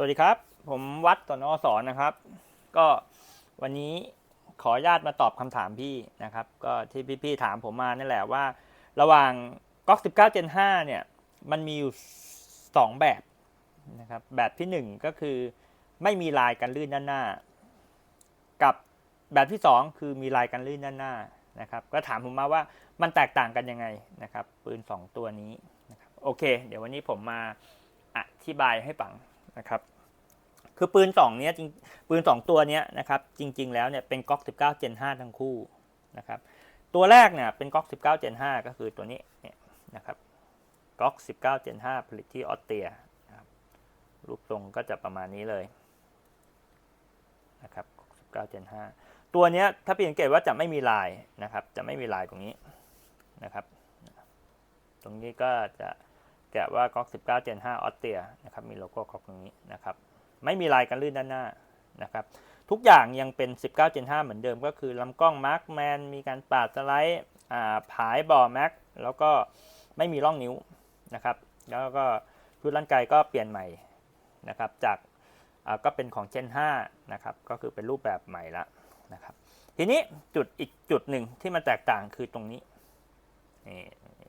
สวัสดีครับ ผมวัดสนอสอนนะครับ ก็วันนี้ขอญาตมาตอบคำถามพี่นะครับ ก็ที่พี่ๆถามผมมานั่แหละว่า ระหว่างก๊อก19 Gen 5เนี่ย มันมีอยู่ 2 แบบนะครับ แบบทีหนึ่1 ก็คือไม่มีลายกันลื่นด้านหน้า กับแบบที่ 2 คือมีลายกันลื่นด้านหน้านะครับ ก็ถามผมมาว่ามันแตกต่างกันยังไงนะครับปืน 2 ตัวนี้นะครับโอเค เดี๋ยววันนี้ผมมาอธิบายให้ฟัง นะครับคือปืนสองเนี้ยจริงปืนสองตัวเนี้ยนะครับจริง ๆ แล้วเนี่ยเป็นก๊อก19 Gen 5ทั้งคู่นะครับตัวแรกเนี่ยเป็นก๊อก19 Gen 5ก็คือตัวนี้เนี่ยนะครับก๊อก19 Gen 5ผลิตที่ออสเตรียนะครับรูปทรงก็จะประมาณนี้เลยนะครับ19 Gen 5ตัวเนี้ยถ้าพี่สังเกตว่าจะไม่มีลายนะครับจะไม่มีลายตรงนี้นะครับ ตรงนี้ก็จะ แกะว่าก๊อก19 Gen 5ออสเตรียนะครับมีโลโก้ก๊อกตรงนี้นะครับไม่มีลายกันลื่นด้านหน้านะครับทุกอย่างยังเป็น 19 Gen 5 เหมือนเดิมก็คือลำกล้องมาร์กแมนมีการปาดสไลด์ผายบ่อแม็กแล้วก็ไม่มีร่องนิ้วนะครับแล้วก็ชุดร่างกายก็เปลี่ยนใหม่นะครับจากก็เป็นของ Gen 5นะครับก็คือเป็นรูปแบบใหม่ละนะครับทีนี้จุดอีกจุดหนึ่งที่มันแตกต่างคือตรงนี้นี่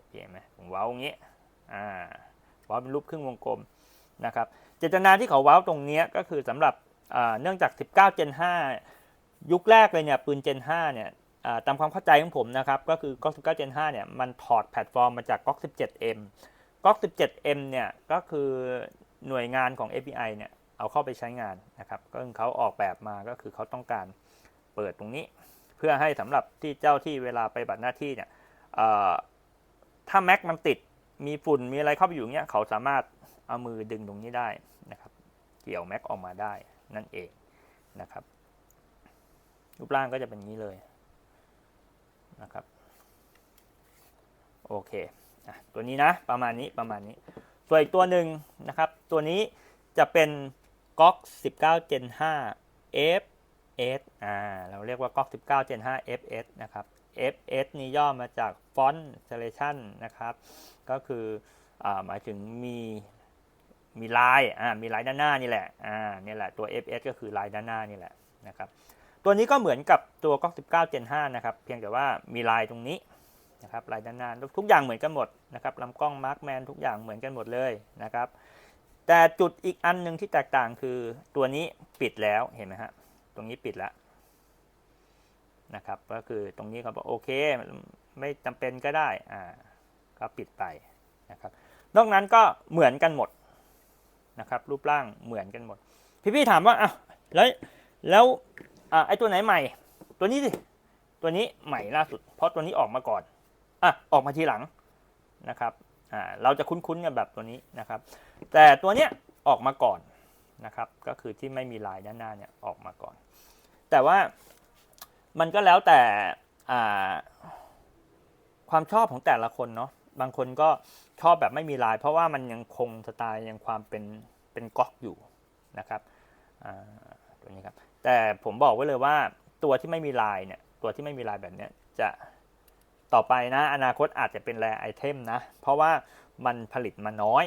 เห็นไหมผมเว้าอย่างนี้ อ่าเว้าเป็นรูปครึ่งวงกลมนะครับ เจตนาที่เขาว้าวตรงนี้ก็คือสำหรับเนื่องจาก 19 Gen 5 ยุคแรกเลยเนี่ยปืน Gen 5 เนี่ยตามความเข้าใจของผมนะครับ ก็คือก๊อก19 Gen 5 เนี่ยมันถอดแพลตฟอร์มมาจากก๊อก 17M ก๊อก 17M เนี่ยก็คือหน่วยงานของ API เนี่ยเอาเข้าไปใช้งานนะครับก็คือเขาออกแบบมาก็คือเขาต้องการเปิดตรงนี้ เพื่อให้สำหรับที่เจ้าที่เวลาไปบัตรหน้าที่เนี่ยถ้าแม็กมันติด มีฝุ่นมีอะไรเข้าไปอยู่เงี้ยเขาสามารถเอามือดึงตรงนี้ได้นะครับ เกี่ยวแม็กออกมาได้นั่นเองนะครับ รูปร่างก็จะเป็นนี้เลยนะครับโอเคตัวนี้นะประมาณนี้ประมาณนี้ ส่วนอีกตัวหนึ่งนะครับ ตัวนี้จะเป็นก๊อก19 Gen 5 FS อ่าเราเรียกว่าก๊อก19 Gen 5 FS นะครับ FS นี่ย่อมาจาก Font Selection นะครับ ก็คืออหมายถึงมีมีลายอ่ามีลายด้านหน้านี่แหละอ่านี่แหละตัว FS ก็คือลายด้านหน้านี่แหละนะครับ ตัวนี้ก็เหมือนกับตัวก๊อก19 Gen 5นะครับ เพียงแต่ว่ามีลายตรงนี้นะครับลายด้านหน้าทุกอย่างเหมือนกันหมดนะครับลำกล้องมาร์กแมนทุกอย่างเหมือนกันหมดเลยนะครับ แต่จุดอีกอันหนึ่งที่แตกต่างคือตัวนี้ปิดแล้วเห็นไหมฮะตรงนี้ปิดแล้ว นะครับ ก็คือตรงนี้เขาบอกโอเค ไม่จำเป็นก็ได้อ่าก็ปิดไปนะครับนอกนั้นก็เหมือนกันหมดนะครับรูปร่างเหมือนกันหมด พี่ๆถามว่าอะแล้วแล้วอะไอตัวไหนใหม่ ตัวนี้สิตัวนี้ใหม่ล่าสุด เพราะตัวนี้ออกมาก่อนอะออกมาทีหลังนะครับอ่าเราจะคุ้นๆกันแบบตัวนี้นะครับ แต่ตัวเนี้ยออกมาก่อนนะครับ ก็คือที่ไม่มีลายด้านหน้าเนี่ยออกมาก่อน แต่ว่า มันก็แล้วแต่ความชอบของแต่ละคนเนาะบางคนก็ชอบแบบไม่มีลาย เพราะว่ามันยังคงสไตล์ยังความเป็นเป็นก๊อกอยู่นะครับตัวนี้ครับแต่ผมบอกไว้เลยว่าตัวที่ไม่มีลายเนี่ยตัวที่ไม่มีลายแบบเนี้ยจะต่อไปนะอนาคตอาจจะเป็นแรไอเทมนะ เพราะว่ามันผลิตมาน้อย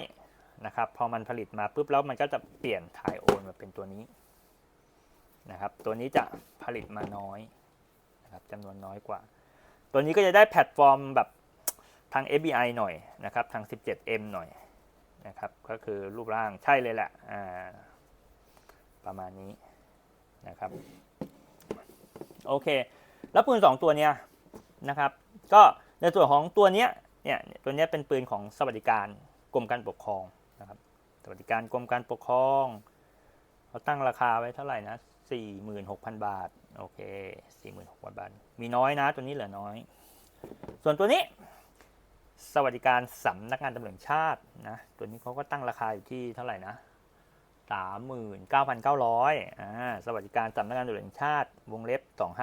นะครับพอมันผลิตมาปุ๊บแล้วมันก็จะเปลี่ยนถ่ายโอนมาเป็นตัวนี้นะครับตัวนี้จะผลิตมาน้อย นะครับจำนวนน้อยกว่า ตัวนี้ก็จะได้แพลตฟอร์มแบบทาง FBI หน่อยนะครับ ทาง 17M หน่อยนะครับ ก็คือรูปร่างใช่เลยแหละประมาณนี้นะครับ โอเค แล้วปืน 2 ตัวเนี้ยนะครับ ก็ในส่วนของตัวเนี้ยเนี่ยตัวเนี้ยเป็นปืนของสวัสดิการกรมการปกครองนะครับ สวัสดิการกรมการปกครองเขาตั้งราคาไว้เท่าไหร่นะ 46,000 บาท โอเค 46,000 บาท มีน้อยนะ ตัวนี้เหลือน้อย ส่วนตัวนี้ สวัสดิการสำนักงานตำรวจชาตินะ ตัวนี้เขาก็ตั้งราคาอยู่ที่เท่าไหร่นะ39,900อ่าสวัสดิการสำนักงานตำรวจชาติ วงเล็บ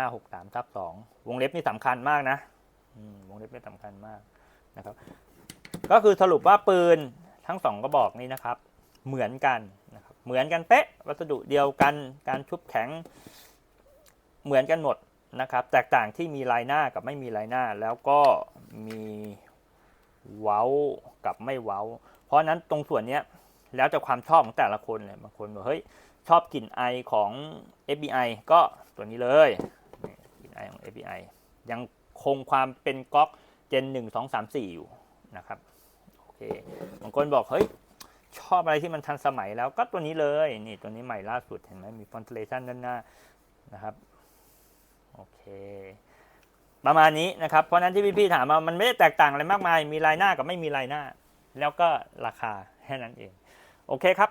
2563ทับ2วงเล็บนี่สำคัญมากนะวงเล็บนี่สำคัญมากนะครับ ก็คือสรุปว่าปืนทั้งสองกระบอกนี้นะครับ เหมือนกัน เหมือนกันเป๊ะ วัสดุเดียวกัน การชุบแข็ง เหมือนกันหมดนะครับ แตกต่างที่มีลายหน้ากับไม่มีลายหน้า แล้วก็มีเว้ากับไม่เว้า เพราะนั้นตรงส่วนนี้แล้วแต่ความชอบของแต่ละคนเลยบางคนบอกเฮ้ยชอบกลิ่นไอของ FBI ก็ตัวนี้เลยกลิ่นไอของ FBI ยังคงความเป็นก๊อกเจน 1 2 3 4 อยู่นะครับ โอเค บางคนบอกเฮ้ย ชอบอะไรที่มันทันสมัยแล้วก็ตัวนี้เลยนี่ตัวนี้ใหม่ล่าสุดเห็นไหมมีฟอนเทเลชันด้านหน้านะครับโอเคประมาณนี้นะครับ เพราะฉะนั้นที่พี่ๆถามมามันไม่ได้แตกต่างอะไรมากมาย มีลายหน้ากับไม่มีลายหน้า แล้วก็ราคาแค่นั้นเอง โอเคครับ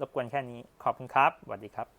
รบกวนแค่นี้ ขอบคุณครับสวัสดีครับ